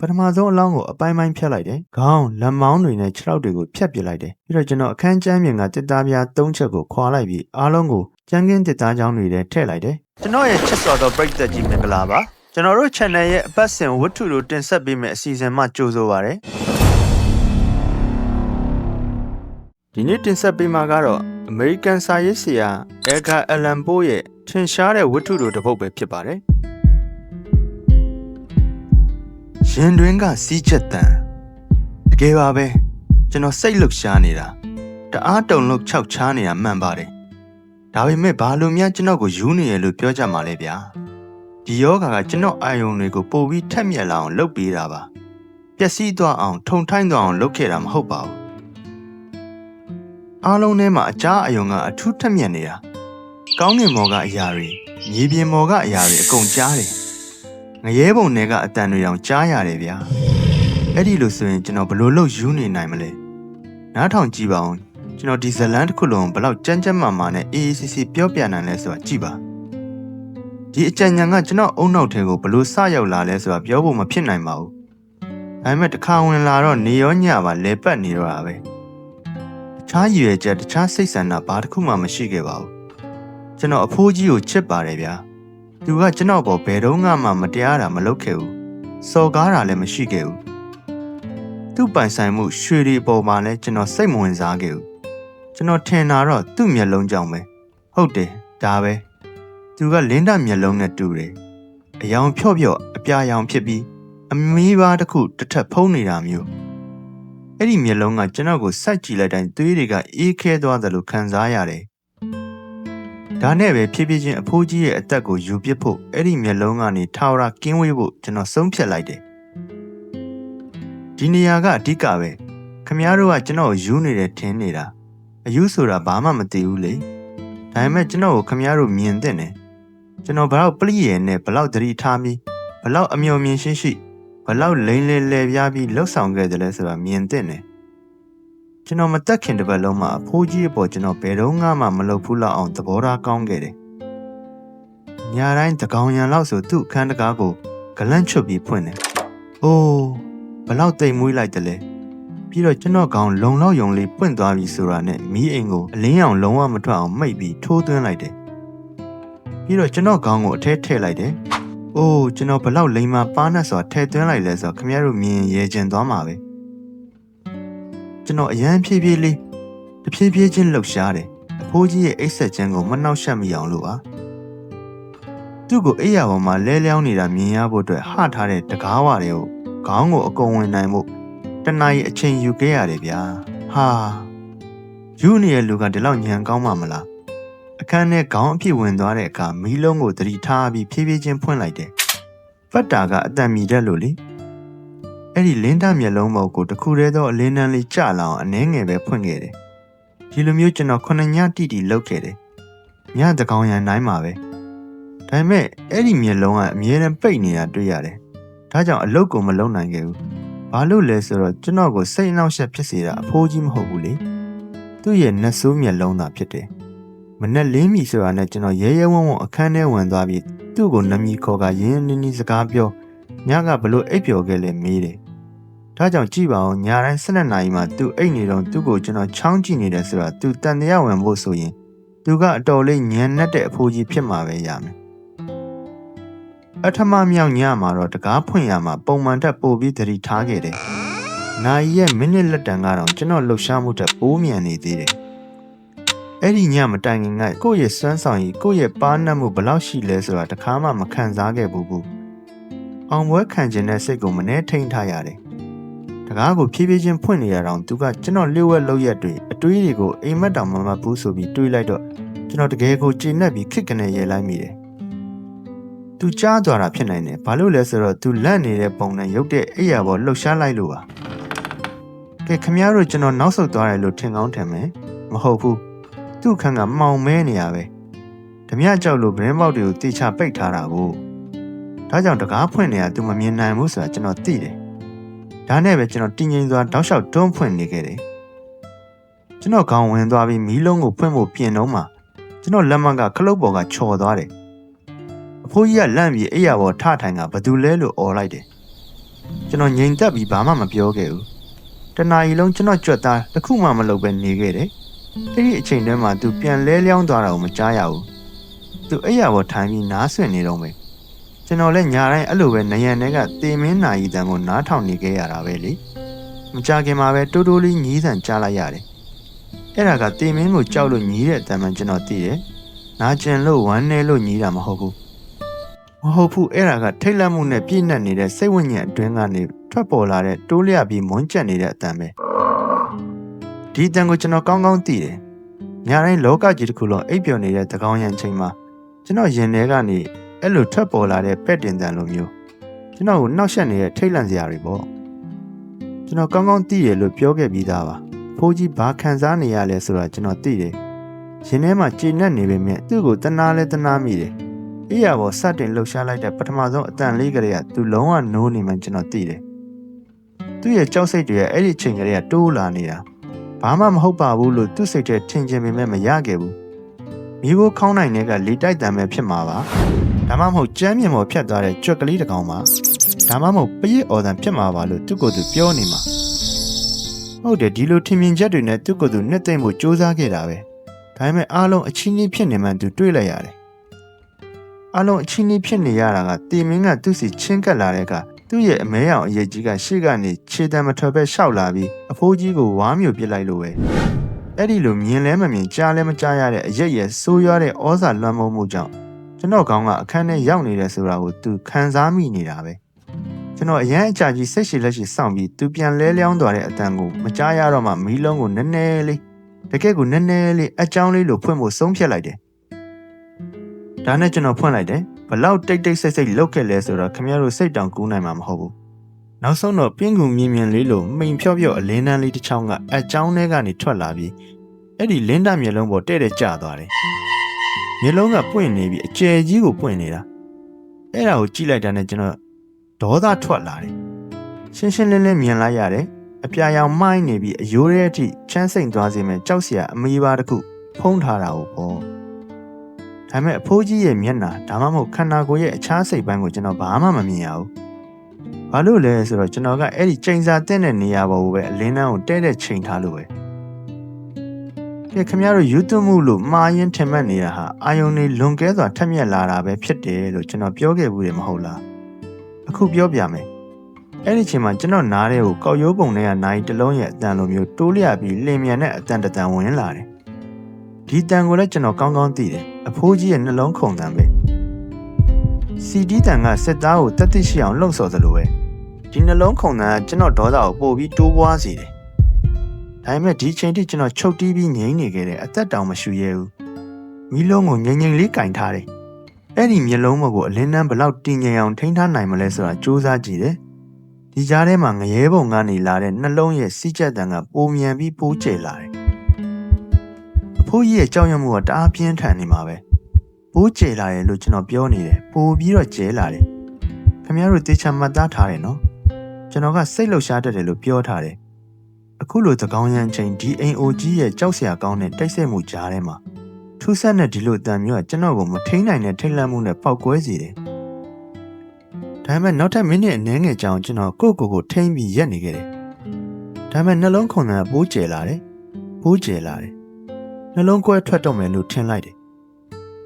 ပထမဆုံးအလောင်းကိုအပိုင်းပိုင်းဖြတ်လိုက်တယ်။ခေါင်းလက်မောင်းတွေနဲ့ခြေထောက်တွေကိုဖြတ်ပစ်လိုက်တယ်။ပြီးတော့ကျွန်တော်အခန်းကျမ်းပြင်ကတစ်သားပြား၃ချက်ကိုခွာလိုက်ပြီးအားလုံးကိုကျန်းကင်းတစ်သားချောင်းတွေထဲထည့်လိုက်တယ်။ကျွန်တော်ရဲ့ချစ်စော်သောပရိသတ်ကြီးမင်္ဂလာပါ။ကျွန်တော်တို့ channel ရဲ့အပတ်စဉ်ဝတ္ထုတို့တင်ဆက်ပေးမယ့်အစီအစဉ်မှကြိုဆိုပါရစေ။ဒီနေ့တင်ဆက်ပေးမှာကတော့ American စာရေးဆရာ Edgar Allan Poe ရဲ့ထင်ရှားတဲ့ဝတ္ထုတို့တစ်ပုဒ်ပဲဖြစ်ပါတယ်။ ရင်တွင်းကစီးချက်တန်တကယ်ပါပဲကျွန်တော်စိတ်လှုပ်ရှားနေတာတအားတုံလို့ခြောက်ချားနေတာမှန်ပါတယ်ဒါပေမဲ့ဘာလို့များကျွန်တော်ကိုယူနေရလို့ပြောကြမှာလဲဗျာဒီယောဂါကကျွန်တော်အာယုံတွေကိုပို့ပြီးထက်မြက်လာအောင်လုပ်ပေးတာပါပျက်စီးသွားအောင်ထုံထိုင်းသွားအောင်လုပ်ခဲ့တာမဟုတ်ပါဘူးအားလုံးထဲမှာအကြားအယုံကအထူးထက်မြက်နေတာကောင်းကင်ဘော်ကအရာတွေမြေပြင်ဘော်ကအရာတွေအကုန်ကြားတယ် ငရဲပုံတွေကအတန်တွေတောင်ကြားရတယ်ဗျာအဲ့ဒီလိုဆိုရင်ကျွန်တော်ဘယ်လို့လို့ယူနေနိုင်မလဲနားထောင်ကြည့်ပါဦးကျွန်တော်ဒီဇလန်တစ်ခုလုံးဘယ်လောက်ကြမ်းကြမ်းမာမာနဲ့အေးအေးဆေးဆေးပြောပြနိုင်လဲဆိုတာကြည့်ပါဒီအကြံဉာဏ်ကကျွန်တော်အုံနောက်ထဲကိုဘယ်လို့စရောက်လာလဲဆိုတာပြောဖို့မဖြစ်နိုင်ပါဘူးဒါပေမဲ့တစ်ခါဝင်လာတော့နေရောညပါလဲပတ်နေတော့တာပဲတခြားရည်ရွယ်ချက်တခြားစိတ်ဆန္ဒဘာတစ်ခုမှမရှိခဲ့ပါဘူးကျွန်တော်အဖိုးကြီးကိုချစ်ပါတယ်ဗျာ သူကကျွန်တော်ပေါ်ဘယ်တော့မှမတရားတာမလုပ်ခဲ့ဘူးစော်ကားတာလည်းမရှိခဲ့ဘူးသူ့ပိုင်ဆိုင်မှုရွှေတွေပေါ်မှာလည်းကျွန်တော်စိတ်မဝင်စားခဲ့ဘူးကျွန်တော်ထင်တာတော့သူ့မျက်လုံးကြောင့်ပဲဟုတ်တယ်ဒါပဲသူကလင်းဒမျက်လုံးနဲ့တူတယ်အယောင်ဖြော့ဖြော့အပြာရောင်ဖြစ်ပြီးအမီးပါးတစ်ခုတစ်ထပ်ဖုံးနေတာမျိုးအဲ့ဒီမျက်လုံးကကျွန်တော်ကိုစိုက်ကြည့်လိုက်တိုင်းသွေးတွေကအေးခဲသွားသလိုခံစားရတယ် ဒါနဲ့ပဲဖြည်းဖြည်းချင်းအဖိုးကြီးရဲ့အသက်ကိုယူပစ်ဖို့အဲ့ဒီမျက်လုံးကနေထာဝရကင်းဝေးဖို့ကျွန်တော်ဆုံးဖြတ်လိုက်တယ်ဒီနေရာကအဓိကပဲခမည်းတော်ကကျွန်တော်ကိုယူနေတယ်ထင်နေတာအယူဆိုတာဘာမှမသိဘူးလေဒါပေမဲ့ကျွန်တော်ကိုခမည်းတော်မြင်တဲ့တယ်ကျွန်တော်ဘလောက်ပလိရဲနဲ့ဘလောက်သတိထားပြီးဘလောက်အမျှော်မြင်ရှိရှိဘလောက်လိမ့်လေလဲပြားပြီးလှုပ်ဆောင်ခဲ့တယ်လဲဆိုတာမြင်တဲ့တယ် ကျွန်တော်မတက်ခင်တစ်ပတ်လုံးမှာအဖိုးကြီးအပေါ်ကျွန်တော်ဘယ်တော့မှမလုပ်ဘူးလောက်အောင်သဘောထားကောင်းခဲ့တယ်။ညတိုင်းတကောင်ရံလောက်ဆိုသူ့အခန်းတကားကိုဂလန့်ချွတ်ပြီးဖွင့်တယ်။အိုးဘလောက်တိမ်မွေးလိုက်တယ်လဲ။ပြီးတော့ကျွန်တော်ကောင်လုံလောက်ယုံလေးပွင့်သွားပြီဆိုတာနဲ့မီးအိမ်ကိုအလင်းရောင်လုံးဝမထွက်အောင်မိတ်ပြီးထိုးသွင်းလိုက်တယ်။ပြီးတော့ကျွန်တော်ကောင်ကိုအထဲထည့်လိုက်တယ်။အိုးကျွန်တော်ဘလောက်လိမ်မာပါးနဲ့ဆိုတာထည့်သွင်းလိုက်လဲဆိုတော့ခင်ဗျားတို့မြင်ရဲကျင်သွားမှာပဲ။ ကျွန်တော်အရန်ဖြည်းဖြည်းလေးတဖြည်းဖြည်းချင်းလှုပ်ရှားတယ်အဖိုးကြီးရဲ့အိတ်ဆက်ခြင်းကိုမနှောက်ယှက်မိအောင်လို့ပါသူ့ကိုအိယာပေါ်မှာလဲလျောင်းနေတာမြင်ရဖို့အတွက်ဟထားတဲ့တကားဝတွေကိုခေါင်းကိုအကုန်ဝင်နိုင်မှုတနားရီအချိန်ယူခဲ့ရတယ်ဗျာဟာယူနေတဲ့လူကဒီလောက်ညံကောင်းမှမလားအခန်းထဲခေါင်းအပြည့်ဝင်သွားတဲ့အခါမီးလုံးကိုသတိထားပြီးဖြည်းဖြည်းချင်းဖွင့်လိုက်တယ်ဖတ်တာကအတန်မြည်တတ်လို့လေ အဲ့ဒီလင်းတမျက်လုံးပေါ်ကိုတခုတည်းသောအလင်းတန်းလေးကျလာအောင်အနှဲငယ်ပဲဖွင့်ခဲ့တယ်။ဒီလိုမျိုးကျွန်တော်ခုနှစ်ညတိတိလုပ်ခဲ့တယ်။ညတကောင်ရန်တိုင်းမှာပဲ။ဒါပေမဲ့အဲ့ဒီမျက်လုံးကအမြဲတမ်းပိတ်နေတာတွေ့ရတယ်။ဒါကြောင့်အလုပ်ကိုမလုပ်နိုင်ခဲ့ဘူး။ဘာလို့လဲဆိုတော့ကျွန်တော်ကိုစိတ်အနှောက်အယှက်ဖြစ်စေတာအဖိုးကြီးမဟုတ်ဘူးလေ။သူ့ရဲ့နှဆိုးမျက်လုံးသာဖြစ်တယ်။မနဲ့လင်းမီဆိုတာနဲ့ကျွန်တော်ရဲရဲဝံ့ဝံ့အခန်းထဲဝင်သွားပြီးသူ့ကိုနမီခေါ်ကရင်းနှီးနှီးစကားပြောညကဘလို့အိပ်ပျော်ခဲ့လဲမေးတယ် ဒါကြောင့်ကြည့်ပါဦးညာတိုင်း12နာရီမှာသူအိတ်နေတော့သူ့ကိုကျွန်တော်ချောင်းကြည့်နေတယ်ဆိုတာသူတန်တရားဝင်ဖို့ဆိုရင်သူကအတော်လေးညံနဲ့တဲ့အဖိုးကြီးဖြစ်မှာပဲရမယ်အထမမြောက်ညမှာတော့တကားဖွင့်ရမှာပုံမှန်တက်ပို့ပြီးသတိထားခဲ့တယ်။နိုင်ရဲ့မိနစ်လက်တန်ကတော့ကျွန်တော်လှုပ်ရှားမှုတက်ပိုးမြန်နေသေးတယ်။အဲ့ဒီညမတိုင်ခင်ကကိုယ့်ရဲ့စွမ်းဆောင်ရည်ကိုယ့်ရဲ့ပါးနှက်မှုဘလောက်ရှိလဲဆိုတာတခါမှမခံစားခဲ့ဘူးဘူး။အောင်ပွဲခံခြင်းတဲ့စိတ်ကိုမနှဲထိန်ထားရတယ် တကားကိုဖြည်းဖြည်းချင်းဖွင့်နေရတော့သူကကျွန်တော်လျှို့ဝှက်လောက်ရက်တွေအတွေးတွေကိုအိမ်မက်တောင်မမတ်ဘူးဆိုပြီးတွေးလိုက်တော့ကျွန်တော်တကယ်ကိုကျေနပ်ပြီးခစ်ကနေရဲလိုက်မိတယ်။သူကြားသွားတာဖြစ်နိုင်တယ်။ဘာလို့လဲဆိုတော့သူလန့်နေတဲ့ပုံနဲ့ရုပ်တဲ့အိယာပေါ်လှုပ်ရှားလိုက်လို့ပါ။ကဲခမရတို့ကျွန်တော်နောက်ဆုတ်သွားတယ်လို့ထင်ကောင်းထင်မယ်။မဟုတ်ဘူး။သူ့ခန်းကမှောင်မဲနေရပဲ။ဓမြကြောက်လို့ဗရင်ပေါက်တွေကိုတေချာပိတ်ထားတာကို။ဒါကြောင့်တကားဖွင့်နေတာသူမမြင်နိုင်ဘူးဆိုတာကျွန်တော်သိတယ်။ ဒါနဲ့ပဲကျွန်တော်တင်းငိမ့်စွာတောက်လျှောက်တွန်းဖွင့်နေခဲ့တယ်ကျွန်တော်ခေါင်းဝင်သွားပြီးမီးလုံးကိုဖွင့်ဖို့ပြင်တော့မှကျွန်တော်လက်မကခလုတ်ပေါ်ကချော်သွားတယ်အဖိုးကြီးကလန့်ပြီးအိယာပေါ်ထထိုင်ကဘသူလဲလို့អော်လိုက်တယ်ကျွန်တော်ငြိမ်သက်ပြီးဘာမှမပြောခဲ့ဘူးတနာရီလုံးကျွန်တော်ကြွက်သားတစ်ခုမှမလုပ်ပဲနေခဲ့တယ်အဲ့ဒီအချိန်တည်းမှာသူပြန်လဲလျောင်းသွားတာကိုမကြားရဘူးသူအဲ့ရပေါ်ထိုင်ပြီးနားဆွင့်နေတော့မယ် ကျွန်တော်လည်းညာတိုင်းအဲ့လိုပဲနယံတွေကတေမင်းနာရီတန်ကိုနားထောင်နေခဲ့ရတာပဲလေမကြခင်မှာပဲတိုးတိုးလေးညီးဆန်ကြားလိုက်ရတယ်အဲ့ဒါကတေမင်းကိုကြောက်လို့ညီးတဲ့အတန်မှကျွန်တော်သိတယ်နာကျင်လို့ဝမ်းနေလို့ညီးတာမဟုတ်ဘူးမဟုတ်ဘူးအဲ့ဒါကထိတ်လန့်မှုနဲ့ပြည့်နှက်နေတဲ့စိတ်ဝိညာဉ်အတွင်းကနေထွက်ပေါ်လာတဲ့တိုးလျပြီးမွန်းကျက်နေတဲ့အတန်ပဲဒီအတန်ကိုကျွန်တော်ကောင်းကောင်းသိတယ်ညာတိုင်းလောကကြီးတစ်ခုလုံးအိပ်ပျော်နေတဲ့သကောင်းရံချိန်မှာကျွန်တော်ရင်ထဲကနေ အဲ့လိုထွက်ပေါ်လာတဲ့ပက်တင်တန်လိုမျိုးကျွန်တော်ကိုနှောက်ယှက်နေတဲ့ထိတ်လန့်စရာတွေပေါ့ကျွန်တော်ကောင်းကောင်းသိတယ်လို့ပြောခဲ့ပြီးသားပါဖိုးကြီးဘာခံစားနေရလဲဆိုတာကျွန်တော်သိတယ်ရင်ထဲမှာကျေနပ်နေပေမဲ့သူ့ကိုတနာလဲတနာမိတယ်အေးရပေါ်စတင်လှုပ်ရှားလိုက်တဲ့ပထမဆုံးအတန်လေးကလေးကသူလုံးဝနိုးနေမှကျွန်တော်သိတယ်သူ့ရဲ့ကြောက်စိတ်တွေရဲ့အဲ့ဒီအချိန်ကလေးကတိုးလာနေတာဘာမှမဟုတ်ပါဘူးလို့သူ့စိတ်ထဲထင်ချင်ပေမဲ့မရခဲ့ဘူးမိဖို့ခေါင်းနိုင်တဲ့ကလေတိုက်တံပဲဖြစ်မှာပါ ဒါမှမဟုတ်ကြမ်းမြင်ပေါ်ဖြတ်သွားတဲ့ကြွက်ကလေးတစ်ကောင်ပါဒါမှမဟုတ်ပရစ်အော်တန်ဖြစ်မှာပါလို့သူ့ကိုယ်သူပြောနေမှာဟုတ်တယ်ဒီလိုထင်မြင်ချက်တွေနဲ့သူ့ကိုယ်သူနှစ်သိမ့်ဖို့စူးစမ်းခဲ့တာပဲဒါပေမဲ့အားလုံးအချင်းချင်းဖြစ်နေမှသူတွေးလိုက်ရတယ်အားလုံးအချင်းချင်းဖြစ်နေရတာကတီမင်းကသူ့စီချင်းကပ်လာတဲ့ကသူ့ရဲ့အမဲရောင်အရေးကြီးကရှေ့ကနေခြေတံမထွက်ပဲရှောက်လာပြီးအဖိုးကြီးကိုဝါမျိုးပစ်လိုက်လို့ပဲအဲ့ဒီလိုမြင်လဲမမြင်ကြားလဲမကြားရတဲ့အရက်ရဲ့ဆိုးရွားတဲ့ဩဇာလွှမ်းမိုးမှုကြောင့် ကျွန်တော်ကောင်းကအခန်းထဲရောက်နေတယ်ဆိုတာကိုသူခံစားမိနေတာပဲကျွန်တော်အရန်အကြကြီးစိတ်ရှိလက်ရှိစောင့်ပြီးသူပြန်လဲလျောင်းသွားတဲ့အတန်ကိုမကြားရတော့မှမီးလုံးကိုနည်းနည်းလေးတကယ့်ကိုနည်းနည်းလေးအကြောင်းလေးလိုဖွင့်ဖို့ဆုံးဖြတ်လိုက်တယ်ဒါနဲ့ကျွန်တော်ဖွင့်လိုက်တယ်ဘလောက်တိတ်တိတ်ဆိတ်ဆိတ်လောက်ခဲ့လဲဆိုတော့ခမရတို့စိတ်တောင်ကူးနိုင်မှာမဟုတ်ဘူးနောက်ဆုံးတော့ပြင်းကူမြင်မြင်လေးလိုမိန်ဖြော့ဖြော့အလင်းတန်းလေးတစ်ချောင်းကအကြောင်းထဲကနေထွက်လာပြီးအဲ့ဒီလင်းတမျက်လုံးပေါ်တဲ့တဲ့ကျသွားတယ် မျက်လုံးကပွင့်နေပြီးအကျယ်ကြီးကိုပွင့်နေတာအဲ့ဒါကိုကြည့်လိုက်တာနဲ့ကျွန်တော်ဒေါသထွက်လာတယ်ရှင်းရှင်းလင်းလင်းမြင်လိုက်ရတယ်အပြာရောင်မိုင်းနေပြီးအယိုးရဲအထိချမ်းစိန်သွားစေမဲ့ကြောက်စရာအမေးပါတစ်ခုဖုံးထားတာကိုပေါ့ဒါပေမဲ့အဖိုးကြီးရဲ့မျက်နှာဒါမှမဟုတ်ခန္ဓာကိုယ်ရဲ့အခြားစိတ်ပိုင်းကိုကျွန်တော်ဘာမှမမြင်ရဘူး။ဘာလို့လဲဆိုတော့ကျွန်တော်ကအဲ့ဒီချိန်စာတဲ့တဲ့နေရာပေါ်ကိုပဲအလင်းတန်းကိုတဲ့တဲ့ချိန်ထားလို့ပဲ။ ကဲခင်ဗျားတို့ယူသွမှုလို့မှားရင်ထင်မှတ်နေတာဟာအာယုန်တွေလွန်ကဲစွာထက်မြက်လာတာပဲဖြစ်တယ်လို့ကျွန်တော်ပြောခဲ့ဘူးတယ်မဟုတ်လား။အခုပြောပြမယ်။အဲ့ဒီချိန်မှာကျွန်တော်နားထဲကိုကောက်ရိုးပုံတွေကနိုင်တလုံးရဲ့အတန်လိုမျိုးတိုးလျပြီးလင်မြန်တဲ့အတန်တတန်ဝင်လာတယ်။ဒီတန်ကိုလည်းကျွန်တော်ကောင်းကောင်းသိတယ်။အဖိုးကြီးရဲ့နှလုံးခုန်တန်ပဲစီဒီတန်ကစစ်သားကိုတက်သိရှိအောင်လှုံ့ဆော်သလိုပဲဒီနှလုံးခုန်တန်ကကျွန်တော်ဒေါသကိုပို့ပြီးတိုးပွားစေတယ် ဒါပေမဲ့ဒီချိန်ထိကျွန်တော်ချုပ်တီးပြီးငြိမ်နေခဲ့တယ်အသက်တောင်မရှူရဲဘူးမီးလုံးကိုငြိမ်ငြိမ်လေးကင်ထားတယ်အဲ့ဒီမျက်လုံးမကိုအလင်းနှန်းဘလောက်တင်ငြိမ်အောင်ထိန်းထားနိုင်မလဲဆိုတာစူးစမ်းကြည့်တယ်ဒီကြားထဲမှာငရဲပုံကနေလာတဲ့နှလုံးရဲ့စီးကျက်တန်ကပိုမြန်ပြီးပိုးကျလာတယ်အဖိုးကြီးရဲ့ကြောက်ရွံ့မှုကတအားပြင်းထန်နေမှာပဲပိုးကျလာတယ်လို့ကျွန်တော်ပြောနေတယ်ပိုပြီးတော့ကျဲလာတယ်ခင်ဗျားတို့တေချာမှတ်သားထားတယ်နော်ကျွန်တော်ကစိတ်လှုပ်ရှားတတ်တယ်လို့ပြောထားတယ် အခုလိုသကောင်းရန်ချိန်ဒီအိမ်အိုကြီးရဲ့ကြောက်စရာကောင်းတဲ့တိုက်ဆက်မှုကြားထဲမှာထူးဆန်းတဲ့ဒီလိုတန်မျိုးကကျွန်တော်ကိုမထိန်နိုင်တဲ့ထိတ်လန့်မှုနဲ့ပောက်ကွဲစေတယ်ဒါပေမဲ့နောက်ထပ်မိနစ်အနည်းငယ်ကြာအောင်ကျွန်တော်ကိုယ့်ကိုယ်ကိုထိမ့်ပြီးရက်နေခဲ့တယ်ဒါပေမဲ့နှလုံးခုန်တာပိုးကျလာတယ်ပိုးကျလာတယ်နှလုံးကွဲထွက်တော့မယ်လို့ထင်လိုက်တယ်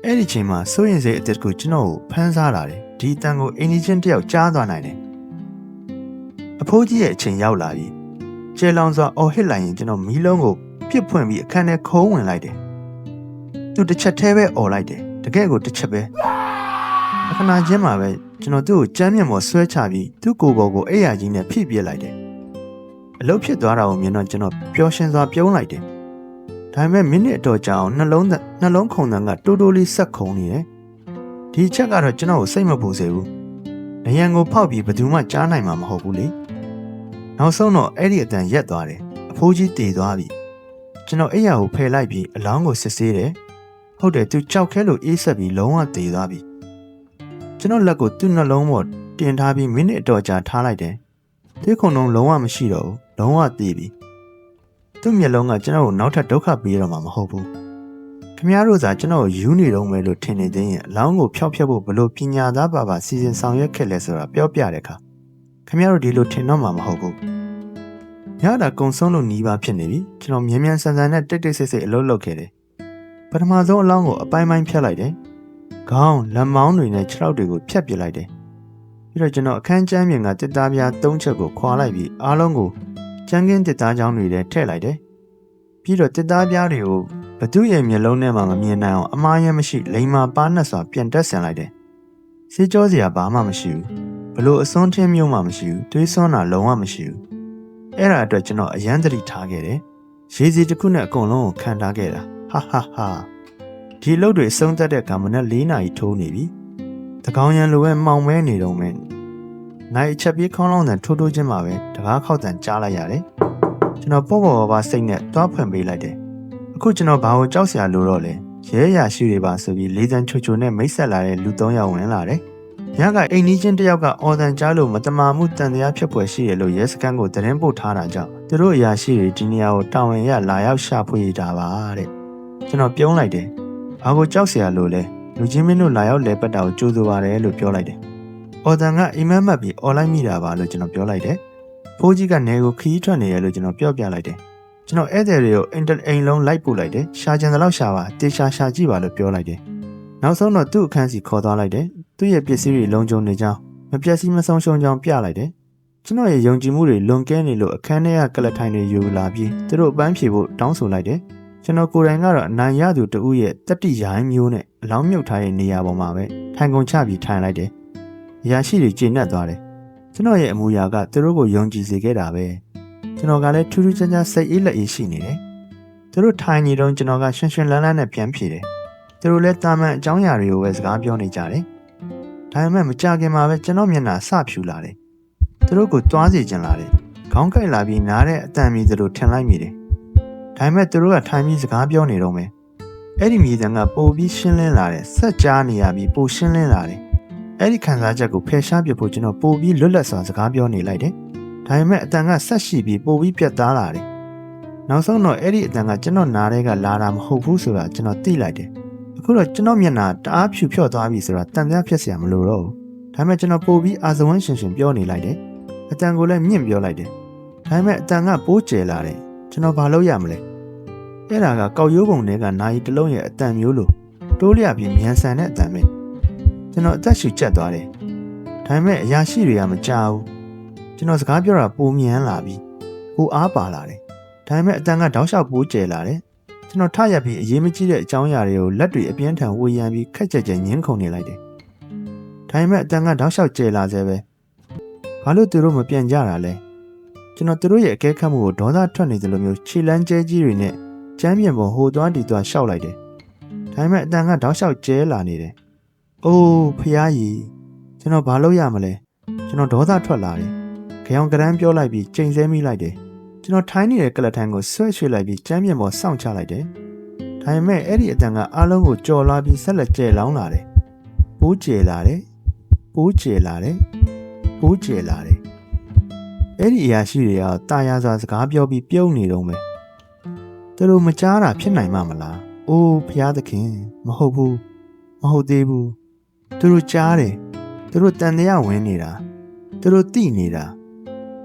အဲ့ဒီချိန်မှာစိုးရင်စိတ်အစ်ကိုကျွန်တော်ကိုဖမ်းစားလာတယ်ဒီအတန်ကိုအင်းကြီးချင်းတယောက်ကြားသွားနိုင်တယ်အဖိုးကြီးရဲ့အချိန်ရောက်လာပြီ ကျဲလောင်စွာအော်ဟစ်လိုက်ရင်ကျွန်တော်မီးလုံးကိုပြစ်ဖွင့်ပြီးအခန်းထဲခိုးဝင်လိုက်တယ်သူတစ်ချက်သေးပဲអော်လိုက်တယ်တကယ်ကိုတစ်ချက်ပဲအခဏချင်းမှာပဲကျွန်တော်သူ့ကိုကြမ်းမြတ်မော်ဆွဲချပြီးသူ့ကိုယ်ပေါ်ကိုအိယာကြီးနဲ့ဖိပြစ်လိုက်တယ်အလုတ်ဖြစ်သွားတာကိုမြင်တော့ကျွန်တော်ပျော်ရွှင်စွာပြုံးလိုက်တယ်ဒါပေမဲ့မိနစ်အတော်ကြာအောင်နှလုံးသက်နှလုံးခုန်တန်ကတိုးတိုးလေးဆက်ခုန်နေတယ်။ဒီချက်ကတော့ကျွန်တော်ကိုစိတ်မပူစေဘူး။နယံကိုဖောက်ပြီးဘယ်သူမှကြားနိုင်မှာမဟုတ်ဘူးလေ။ နောက်ဆုံးတော့အဲ့ဒီအတန်ရက်သွားတယ်။အဖိုးကြီးတည်သွားပြီ။ကျွန်တော်အိယာကိုဖယ်လိုက်ပြီးအလောင်းကိုစစ်ဆေးတယ်။ဟုတ်တယ်သူကြောက်ခဲလို့အေးဆက်ပြီးလုံးဝတည်သွားပြီ။ကျွန်တော်လက်ကိုသူ့နှလုံးပေါ်တင်ထားပြီးမိနစ်အတော်ကြာထားလိုက်တယ်။သွေးခုန်လုံးလုံးဝမရှိတော့ဘူး။လုံးဝတည်ပြီ။သူ့မျက်လုံးကကျွန်တော်ကိုနောက်ထပ်ဒုက္ခပေးတော့မှာမဟုတ်ဘူး။ခင်ဗျားတို့သာကျွန်တော်ကိုယူနေတော့မယ်လို့ထင်နေသေးရင်အလောင်းကိုဖျောက်ဖျက်ဖို့ဘလို့ပညာသားပါပါစီစဉ်ဆောင်ရွက်ခဲ့လဲဆိုတာပြောပြတဲ့အခါ ခင်ဗျားတို့ဒီလိုထင်တော့မှာမဟုတ်ဘူးညတာကုံဆုံးလို့หนีပါဖြစ်နေပြီကျွန်တော်မြ мян ဆန်ဆန်နဲ့တိတ်တိတ်ဆိတ်ဆိတ်အလုပ်လုပ်ခဲ့တယ်ပထမဆုံးအလောင်းကိုအပိုင်းပိုင်းဖြတ်လိုက်တယ်ခေါင်းလက်မောင်းတွေနဲ့ခြေထောက်တွေကိုဖြတ်ပစ်လိုက်တယ်ပြီးတော့ကျွန်တော်အခန်းကျမ်းပြင်ကတစ်သားပြား၃ချက်ကိုခွာလိုက်ပြီးအားလုံးကိုကျန်းကင်းတစ်သားချောင်းတွေထဲထည့်လိုက်တယ်ပြီးတော့တစ်သားပြားတွေကိုဘသူ့ရဲ့မျက်လုံးထဲမှာမမြင်နိုင်အောင်အမားရမရှိလိန်မာပါးနဲ့စွာပြန်တက်ဆင်လိုက်တယ်စေးကြောစရာဘာမှမရှိဘူး ဘလို့အစွန်းထင်းမျိုးမှမရှိဘူးတွေးစွန်းတာလုံးဝမရှိဘူးအဲ့ဒါအတွက်ကျွန်တော်အရန်တတိထားခဲ့တယ်ရေစီတစ်ခုနဲ့အကုန်လုံးကိုခံထားခဲ့တာဟာဟာဟာဒီအလုပ်တွေအဆုံးသက်တဲ့ကံမနဲ့၄နာရီထိုးနေပြီတကောင်ရန်လိုပဲမှောင်မဲနေတော့မယ်နိုင်အချက်ပြေးခေါင်းလောင်းတန်ထိုးထိုးချင်းမှာပဲတကားခောက်တန်ကြားလိုက်ရတယ်ကျွန်တော်ပေါ့ပေါ့ပါပါစိတ်နဲ့တွားဖွင့်ပေးလိုက်တယ်အခုကျွန်တော်ဘာကိုကြောက်စရာလိုတော့လဲရဲရရှိတွေပါဆိုပြီးလေးစံချိုချိုနဲ့မိတ်ဆက်လာတဲ့လူ၃ယောက်ဝင်လာတယ် ညကအိမ်နီးချင်းတစ်ယောက်ကအော်တန်ကြားလို့မတမာမှုတန်တရားဖြစ်ပွယ်ရှိရလို့ရဲစခန်းကိုသတင်းပို့ထားတာကြောင့်သူတို့အရာရှိတွေဒီနေရာကိုတာဝန်ရလာရောက်ရှာဖွေတာပါတဲ့ကျွန်တော်ပြုံးလိုက်တယ်ဘာကိုကြောက်စရာလို့လဲလူချင်းမင်းတို့လာရောက်လဲပတ်တာကိုကြိုးဆိုပါတယ်လို့ပြောလိုက်တယ်အော်တန်ကအိမ်မက်မှတ်ပြီးអော်လိုက်မိတာပါလို့ကျွန်တော်ပြောလိုက်တယ်ဖိုးကြီးကနေကိုခီးထွက်နေရလို့ကျွန်တော်ပြောပြလိုက်တယ်ကျွန်တော်ဧည့်သည်တွေကိုအင်တာအိမ်လုံးလိုက်ပို့လိုက်တယ်ရှာကြံတဲ့လောက်ရှာပါတေချာရှာကြည့်ပါလို့ပြောလိုက်တယ်နောက်ဆုံးတော့သူ့အခန်းစီခေါ်သွားလိုက်တယ် သူ့ရဲ့ပစ္စည်းတွေလုံခြုံနေကြောင်းမပြတ်စီးမဆုံးရှုံးကြောင်းပြလိုက်တယ်ကျွန်တော်ရဲ့ယုံကြည်မှုတွေလွန်ကဲနေလို့အခန်းထဲကကလထိုင်တွေယူလာပြီးသူတို့အပန်းဖြေဖို့တောင်းဆိုလိုက်တယ်ကျွန်တော်ကိုယ်တိုင်ကတော့အနိုင်ရသူတဦးရဲ့တက်တိရိုင်းမျိုးနဲ့အလောင်းမြုပ်ထားတဲ့နေရာပေါ်မှာပဲထိုင်ကုန်ချပြီးထိုင်လိုက်တယ်။ရာရှိတွေကျေနပ်သွားတယ်။ကျွန်တော်ရဲ့အမူအရာကသူတို့ကိုယုံကြည်စေခဲ့တာပဲ။ကျွန်တော်ကလည်းထူးထူးခြားခြားစိတ်အေးလက်အေးရှိနေတယ်။သူတို့ထိုင်နေတော့ကျွန်တော်ကရွှင်ရွှင်လန်းလန်းနဲ့ပြန်ဖြေတယ်။သူတို့လည်းတာမန်အကြောင်းအရာတွေကိုပဲစကားပြောနေကြတယ်။ ဒါပေမဲ့မကြခင်မှာပဲကျွန်တော်မျက်နှာစဖြူလာတယ်။သူတို့ကိုတွားစီကျင်လာတယ်။ခေါင်းကိုက်လာပြီးနားတဲ့အတန်မီသလိုထင်လိုက်မိတယ်။ဒါပေမဲ့သူတို့ကထိုင်ပြီးစကားပြောနေတော့မယ်။အဲ့ဒီမြေတံကပိုပြီးရှင်းလင်းလာတယ်။ဆက်ကြားနေရပြီးပိုရှင်းလင်းလာတယ်။အဲ့ဒီခံစားချက်ကိုဖယ်ရှားပြဖို့ကျွန်တော်ပိုပြီးလွတ်လပ်စွာစကားပြောနေလိုက်တယ်။ဒါပေမဲ့အတန်ကဆက်ရှိပြီးပိုပြီးပြတ်သားလာတယ်။နောက်ဆုံးတော့အဲ့ဒီအတန်ကကျွန်တော်နားထဲကလာတာမဟုတ်ဘူးဆိုတာကျွန်တော်သိလိုက်တယ်။ အခုတော့ကျွန်တော်မျက်နှာတအားဖြူဖြော့သွားပြီဆိုတာတန်တရားဖြစ်เสียမလို့တော့ဘူး။ဒါပေမဲ့ကျွန်တော်ပိုပြီးအာဇဝန်းရှင်ရှင်ပြောနေလိုက်တယ်။အတန်ကိုလည်းမြင့်ပြောလိုက်တယ်။ဒါပေမဲ့အတန်ကပိုးကျယ်လာတယ်။ကျွန်တော်ဘာလုပ်ရမလဲ။အဲ့ဒါကကောက်ရိုးပုံတွေကနိုင်တစ်လုံးရဲ့အတန်မျိုးလိုတိုးလျပြီးမြန်ဆန်တဲ့အတန်ပဲ။ကျွန်တော်အသက်ရှူကျက်သွားတယ်။ဒါပေမဲ့အရာရှိတွေကမကြောက်ဘူး။ကျွန်တော်စကားပြောတာပိုမြန်လာပြီးပိုအားပါလာတယ်။ဒါပေမဲ့အတန်ကတောက်လျှောက်ပိုးကျယ်လာတယ်။ ကျွန်တော်ထရက်ပြီးအရေးမကြီးတဲ့အကြောင်းအရာတွေကိုလက်တွေအပြင်းထန်ဝေယံပြီးခက်ကြက်ကြက်ညှင်းခုန်နေလိုက်တယ်။ဒါပေမဲ့အတန်ကတောက်လျှောက်ကျယ်လာစေပဲ။ဘာလို့သူတို့မပြန်ကြတာလဲ။ကျွန်တော်သူတို့ရဲ့အကဲခတ်မှုကိုဒေါသထွက်နေသလိုမျိုးခြေလန်းကျဲကြီးတွေနဲ့ကျမ်းပြင်ပေါ်ဟိုသွားဒီသွားရှောက်လိုက်တယ်။ဒါပေမဲ့အတန်ကတောက်လျှောက်ကျဲလာနေတယ်။အိုးဖျားကြီးကျွန်တော်ဘာလုပ်ရမလဲ။ကျွန်တော်ဒေါသထွက်လာတယ်။ကြောင်ကရမ်းပြောလိုက်ပြီးချိန်ဆဲမိလိုက်တယ်။ ကျွန်တော်ထိုင်းနေတဲ့ကလတ်ထန်းကိုဆွဲရွှေ့လိုက်ပြီးကျမ်းပြင်ပေါ်စောင့်ချလိုက်တယ်။ဒါပေမဲ့အဲ့ဒီအတန်ကအားလုံးကိုကြော်လာပြီးဆက်လက်ကျဲလောင်းလာတယ်။ပိုးကျဲလာတယ်။ပိုးကျဲလာတယ်။ပိုးကျဲလာတယ်။အဲ့ဒီအရာရှိတွေကတာယာစွာစကားပြောပြီးပြုံးနေတော့မယ်။သူတို့မကြားတာဖြစ်နိုင်မှာမလား။အိုးဖျားသခင်မဟုတ်ဘူးမဟုတ်သေးဘူး။သူတို့ကြားတယ်။သူတို့တန်တရားဝင်နေတာ။သူတို့တိနေတာ။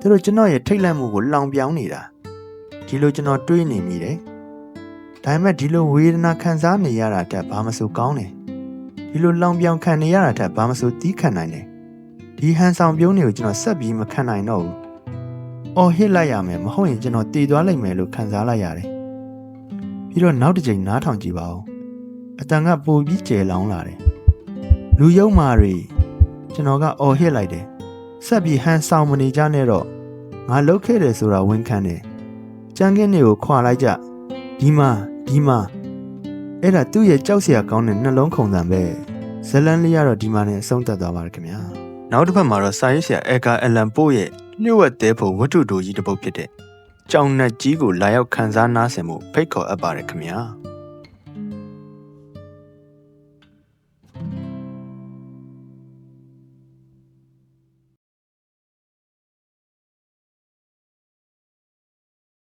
သူတို့ကျွန်တော်ရဲ့ထိတ်လန့်မှုကိုလောင်ပြောင်းနေတာ။ဒီလိုကျွန်တော်တွေးနေမိတယ်။ဒါပေမဲ့ဒီလိုဝေဒနာခံစားနေရတာတက်ဘာမဆိုကောင်းတယ်။ဒီလိုလောင်ပြောင်ခံနေရတာတက်ဘာမဆိုတီးခံနိုင်တယ်။ဒီဟန်ဆောင်ပြုံးတွေကိုကျွန်တော်ဆက်ပြီးမခံနိုင်တော့ဘူး။အော်ဟစ်လိုက်ရမယ်မဟုတ်ရင်ကျွန်တော်တည်သွားလိမ့်မယ်လို့ခံစားလိုက်ရတယ်။ပြီးတော့နောက်တစ်ချိန်နားထောင်ကြည့်ပါဦး။အတန်ကပိုပြီးကျယ်လောင်လာတယ်။လူယုံမာတွေကျွန်တော်ကအော်ဟစ်လိုက်တယ်။ဆက်ပြီးဟန်ဆောင်မနေကြနဲ့တော့ ငါလုတ်ခဲ့တယ်ဆိုတာဝန်ခံတယ်။ကြမ်းကင်းတွေကိုခွာလိုက်ကြ။ဒီမှာဒီမှာအဲ့ဒါသူ့ရဲ့ကြောက်စရာကောင်းတဲ့နှလုံးခုန်သံပဲဇလန်လေးကတော့ဒီမှာနဲ့အဆုံးသတ်သွားပါရခင်ဗျာနောက်တစ်ဖက်မှာတော့စာရေးဆရာအေကာအလန်ပို့ရဲ့လျှို့ဝှက်သေးဖို့ဝတ္ထုတိုကြီးတစ်ပုဒ်ဖြစ်တဲ့ကြောင်နတ်ကြီးကိုလာရောက်ခန်းစားနားဆင်မှုဖိတ်ခေါ်အပ်ပါရခင်ဗျာ